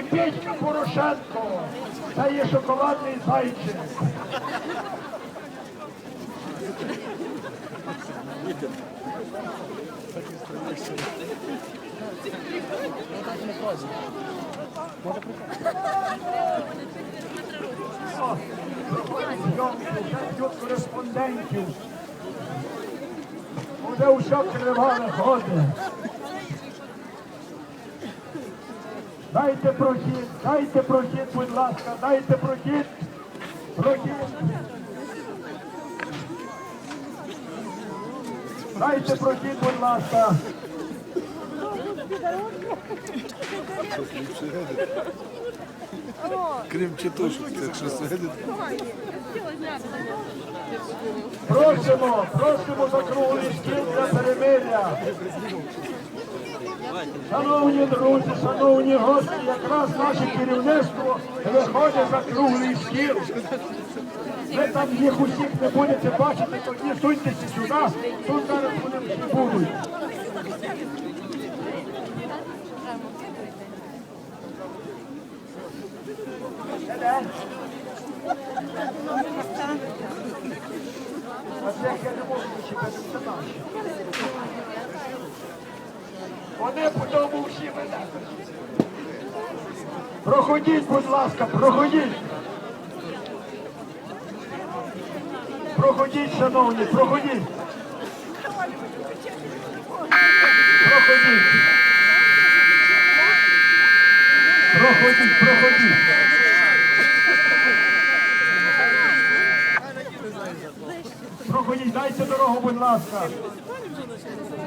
І Петька Порошенко. Це є шоколадний зайчик. Кореспондентів. Буде усе криваве ходить. Дайте прохід, дайте прохід, будь ласка, дайте прохід. Прохід. Дайте прохід, будь ласка. Крім читушок, якщо сидить. Просимо, просимо за круглий стіл для перемиря. Шановні друзі, шановні гості, якраз наше керівництво виходить за круглий стіл. Ви там їх усіх не будете бачити, тоді суньтеся сюди, тут зараз вони всі будуть. А це я не можу чекати, це наші. Вони по тому всі мене. Проходіть, будь ласка, проходіть. Проходіть, шановні, проходіть. Проходіть. Проходіть, проходіть. Проходіть, дайте дорогу, будь ласка.